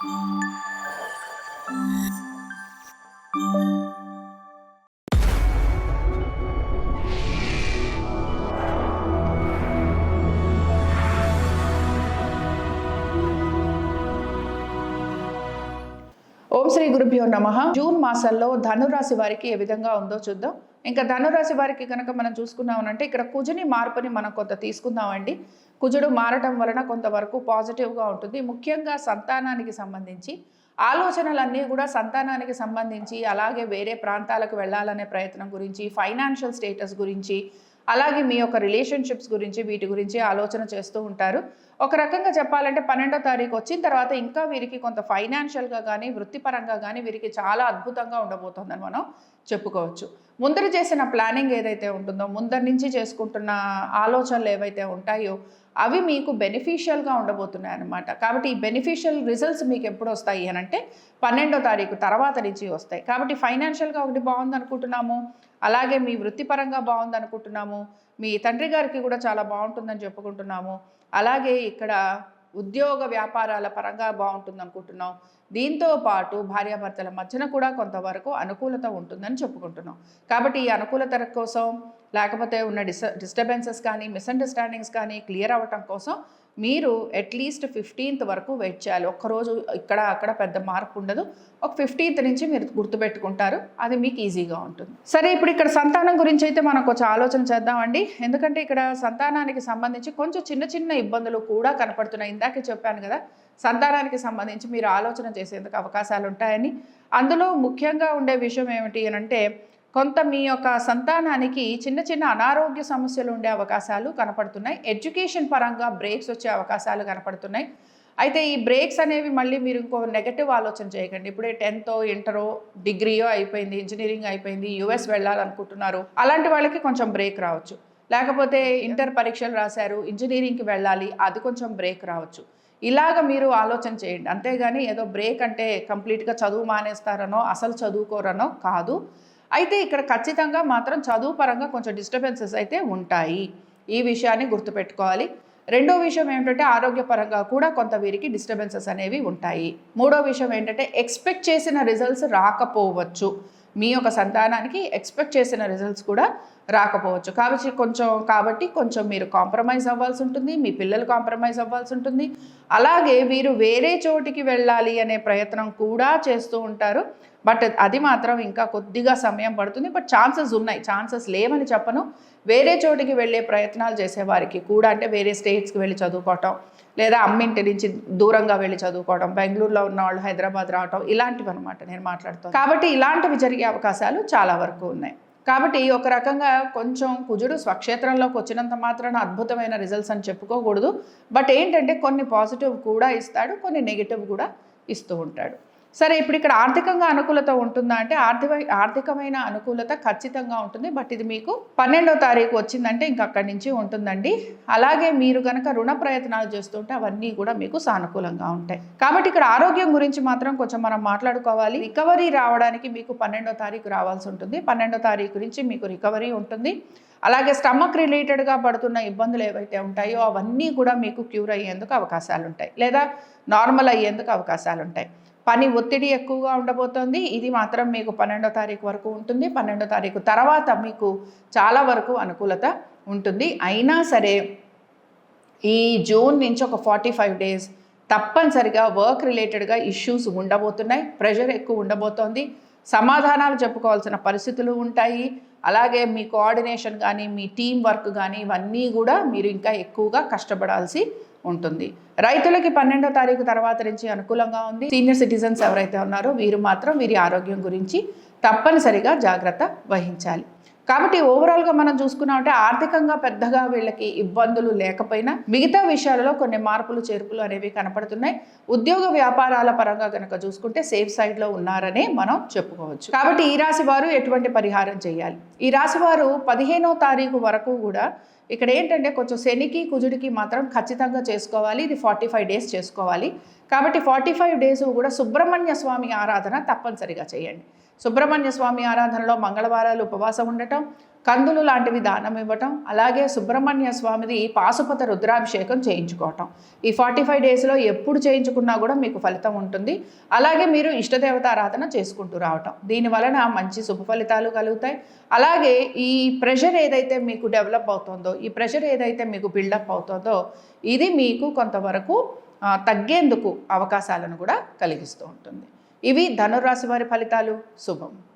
Thank you. Shri గురుభ్యో నమ. June మాసంలో ధనురాశి వారికి ఏ విధంగా ఉందో చూద్దాం. ఇంకా ధనురాశి వారికి కనుక మనం చూసుకున్నామనంటే ఇక్కడ కుజుని మార్పుని మనం కొంత తీసుకుందామండి. కుజుడు మారటం వలన కొంతవరకు పాజిటివ్గా ఉంటుంది. ముఖ్యంగా సంతానానికి సంబంధించి ఆలోచనలన్నీ కూడా సంతానానికి సంబంధించి అలాగే వేరే ప్రాంతాలకు వెళ్ళాలనే ప్రయత్నం గురించి ఫైనాన్షియల్ స్టేటస్ గురించి అలాగే మీ యొక్క రిలేషన్షిప్స్ గురించి వీటి గురించి ఆలోచన చేస్తూ ఉంటారు. ఒక రకంగా చెప్పాలంటే పన్నెండో తారీఖు వచ్చిన తర్వాత ఇంకా వీరికి కొంత ఫైనాన్షియల్గా కానీ వృత్తిపరంగా కానీ వీరికి చాలా అద్భుతంగా ఉండబోతోందని మనం చెప్పుకోవచ్చు. ముందర చేసిన ప్లానింగ్ ఏదైతే ఉంటుందో ముందర నుంచి చేసుకుంటున్న ఆలోచనలు ఏవైతే ఉంటాయో అవి మీకు బెనిఫిషియల్గా ఉండబోతున్నాయి అనమాట కాబట్టి ఈ బెనిఫిషియల్ రిజల్ట్స్ మీకు ఎప్పుడు వస్తాయి అని అంటే పన్నెండో తారీఖు తర్వాత నుంచి వస్తాయి. కాబట్టి ఫైనాన్షియల్గా ఒకటి బాగుంది అనుకుంటున్నాము అలాగే మీ వృత్తిపరంగా బాగుంది అనుకుంటున్నాము మీ తండ్రి గారికి కూడా చాలా బాగుంటుందని చెప్పుకుంటున్నాము. అలాగే ఇక్కడ ఉద్యోగ వ్యాపారాల పరంగా బాగుంటుంది అనుకుంటున్నాం దీంతో పాటు భార్యాభర్తల మధ్యన కూడా కొంతవరకు అనుకూలత ఉంటుందని చెప్పుకుంటున్నాం. కాబట్టి ఈ అనుకూలత కోసం లేకపోతే ఉన్న డిస్ డిస్టర్బెన్సెస్ కానీ మిస్అండర్స్టాండింగ్స్ కానీ క్లియర్ అవ్వటం కోసం మీరు అట్లీస్ట్ ఫిఫ్టీన్త్ వరకు వెయిట్ చేయాలి. ఒక్కరోజు ఇక్కడ అక్కడ పెద్ద మార్పు ఉండదు. ఒక ఫిఫ్టీన్త్ నుంచి మీరు గుర్తుపెట్టుకుంటారు. అది మీకు ఈజీగా ఉంటుంది. సరే ఇప్పుడు ఇక్కడ సంతానం గురించి అయితే మనం కొంచెం ఆలోచన చేద్దామండి. ఎందుకంటే ఇక్కడ సంతానానికి సంబంధించి కొంచెం చిన్న చిన్న ఇబ్బందులు కూడా కనపడుతున్నాయి. ఇందాకే చెప్పాను కదా సంతానానికి సంబంధించి మీరు ఆలోచన చేసేందుకు అవకాశాలు ఉంటాయని. అందులో ముఖ్యంగా ఉండే విషయం ఏమిటి అని అంటే కొంత మీ యొక్క సంతానానికి చిన్న చిన్న అనారోగ్య సమస్యలు ఉండే అవకాశాలు కనపడుతున్నాయి. ఎడ్యుకేషన్ పరంగా బ్రేక్స్ వచ్చే అవకాశాలు కనపడుతున్నాయి. అయితే ఈ బ్రేక్స్ అనేవి మళ్ళీ మీరు ఇంకో నెగటివ్ ఆలోచన చేయకండి. ఇప్పుడే టెన్తో ఇంటరో డిగ్రీయో అయిపోయింది ఇంజనీరింగ్ అయిపోయింది యుఎస్ వెళ్ళాలనుకుంటున్నారు. అలాంటి వాళ్ళకి కొంచెం బ్రేక్ రావచ్చు. లేకపోతే ఇంటర్ పరీక్షలు రాశారు ఇంజనీరింగ్కి వెళ్ళాలి అది కొంచెం బ్రేక్ రావచ్చు. ఇలాగ మీరు ఆలోచన చేయండి. అంతేగాని ఏదో బ్రేక్ అంటే కంప్లీట్గా చదువు మానేస్తారనో అసలు చదువుకోరనో కాదు. అయితే ఇక్కడ ఖచ్చితంగా మాత్రం చదువు పరంగా కొంచెం డిస్టర్బెన్సెస్ అయితే ఉంటాయి. ఈ విషయాన్ని గుర్తుపెట్టుకోవాలి. రెండో విషయం ఏంటంటే ఆరోగ్యపరంగా కూడా కొంత వీరికి డిస్టర్బెన్సెస్ అనేవి ఉంటాయి. మూడో విషయం ఏంటంటే ఎక్స్పెక్ట్ చేసిన రిజల్ట్స్ రాకపోవచ్చు. మీ యొక్క సంతానానికి ఎక్స్పెక్ట్ చేసిన రిజల్ట్స్ కూడా రాకపోవచ్చు. కాబట్టి కొంచెం కాబట్టి కొంచెం మీరు కాంప్రమైజ్ అవ్వాల్సి ఉంటుంది మీ పిల్లలు కాంప్రమైజ్ అవ్వాల్సి ఉంటుంది. అలాగే వీరు వేరే చోటికి వెళ్ళాలి అనే ప్రయత్నం కూడా చేస్తూ ఉంటారు. బట్ అది మాత్రం ఇంకా కొద్దిగా సమయం పడుతుంది. బట్ ఛాన్సెస్ ఉన్నాయి. ఛాన్సెస్ లేవని చెప్పను. వేరే చోటికి వెళ్ళే ప్రయత్నాలు చేసేవారికి కూడా అంటే వేరే స్టేట్స్కి వెళ్ళి చదువుకోవటం లేదా అమ్మింటి నుంచి దూరంగా వెళ్ళి చదువుకోవడం బెంగళూరులో ఉన్న వాళ్ళు హైదరాబాద్ రావటం ఇలాంటివి అనమాట నేను మాట్లాడుతాను కాబట్టి ఇలాంటివి జరిగే అవకాశాలు చాలా వరకు ఉన్నాయి. కాబట్టి ఒక రకంగా కొంచెం కుజుడు స్వక్షేత్రంలోకి వచ్చినంత మాత్రాన అద్భుతమైన రిజల్ట్స్ అని చెప్పుకోకూడదు. బట్ ఏంటంటే కొన్ని పాజిటివ్ కూడా ఇస్తాడు కొన్ని నెగిటివ్ కూడా ఇస్తూ ఉంటాడు. సరే ఇప్పుడు ఇక్కడ ఆర్థికంగా అనుకూలత ఉంటుందా అంటే ఆర్థిక ఆర్థికమైన అనుకూలత ఖచ్చితంగా ఉంటుంది. బట్ ఇది మీకు పన్నెండో తారీఖు వచ్చిందంటే ఇంక అక్కడి నుంచి ఉంటుందండి. అలాగే మీరు కనుక రుణ ప్రయత్నాలు చేస్తుంటే అవన్నీ కూడా మీకు సానుకూలంగా ఉంటాయి. కాబట్టి ఇక్కడ ఆరోగ్యం గురించి మాత్రం కొంచెం మనం మాట్లాడుకోవాలి. రికవరీ రావడానికి మీకు పన్నెండో తారీఖు రావాల్సి ఉంటుంది. పన్నెండో తారీఖు నుంచి మీకు రికవరీ ఉంటుంది. అలాగే స్టమక్ రిలేటెడ్గా పడుతున్న ఇబ్బందులు ఏవైతే ఉంటాయో అవన్నీ కూడా మీకు క్యూర్ అయ్యేందుకు అవకాశాలు ఉంటాయి లేదా నార్మల్ అయ్యేందుకు అవకాశాలు ఉంటాయి పని ఒత్తిడి ఎక్కువగా ఉండబోతోంది. ఇది మాత్రం మీకు పన్నెండో తారీఖు వరకు ఉంటుంది. పన్నెండో తారీఖు తర్వాత మీకు చాలా వరకు అనుకూలత ఉంటుంది. అయినా సరే ఈ జూన్ నుంచి ఒక ఫార్టీ ఫైవ్ డేస్ తప్పనిసరిగా వర్క్ రిలేటెడ్గా ఇష్యూస్ ఉండబోతున్నాయి. ప్రెషర్ ఎక్కువ ఉండబోతోంది. సమాధానాలు చెప్పుకోవాల్సిన పరిస్థితులు ఉంటాయి. అలాగే మీ కోఆర్డినేషన్ కానీ మీ టీం వర్క్ కానీ ఇవన్నీ కూడా మీరు ఇంకా ఎక్కువగా కష్టపడాల్సి ఉంటుంది. రైతులకి పన్నెండో తారీఖు తర్వాత నుంచి అనుకూలంగా ఉంది. సీనియర్ సిటిజన్స్ ఎవరైతే ఉన్నారో వీరు మాత్రం వీరి ఆరోగ్యం గురించి తప్పనిసరిగా జాగ్రత్త వహించాలి. కాబట్టి ఓవరాల్గా మనం చూసుకున్నామంటే ఆర్థికంగా పెద్దగా వీళ్ళకి ఇబ్బందులు లేకపోయినా మిగతా విషయాలలో కొన్ని మార్పులు చేర్పులు అనేవి కనపడుతున్నాయి. ఉద్యోగ వ్యాపారాల పరంగా కనుక చూసుకుంటే సేఫ్ సైడ్లో ఉన్నారనే మనం చెప్పుకోవచ్చు. కాబట్టి ఈ రాశి వారు ఎటువంటి పరిహారం చేయాలి? ఈ రాశి వారు పదిహేనో తారీఖు వరకు కూడా ఇక్కడ ఏంటంటే కొంచెం శనికి కుజుడికి మాత్రం ఖచ్చితంగా చేసుకోవాలి. ఇది ఫార్టీ ఫైవ్ డేస్ చేసుకోవాలి. కాబట్టి ఫార్టీ ఫైవ్ డేస్ కూడా సుబ్రహ్మణ్య స్వామి ఆరాధన తప్పనిసరిగా చేయండి. సుబ్రహ్మణ్య స్వామి ఆరాధనలో మంగళవారాలు ఉపవాసం ఉండటం కందులు లాంటివి దానం ఇవ్వటం అలాగే సుబ్రహ్మణ్య స్వామిది పాశుపత రుద్రాభిషేకం చేయించుకోవటం. ఈ ఫార్టీ ఫైవ్ డేస్లో ఎప్పుడు చేయించుకున్నా కూడా మీకు ఫలితం ఉంటుంది. అలాగే మీరు ఇష్టదేవత ఆరాధన చేసుకుంటూ రావటం. దీని వలన మంచి శుభ ఫలితాలు కలుగుతాయి. అలాగే ఈ ప్రెషర్ ఏదైతే మీకు డెవలప్ అవుతుందో ఈ ప్రెషర్ ఏదైతే మీకు బిల్డప్ అవుతుందో ఇది మీకు కొంతవరకు తగ్గేందుకు అవకాశాలను కూడా కలిగిస్తూ ఉంటుంది. ఇవి ధనురాశి వారి ఫలితాలు. శుభం.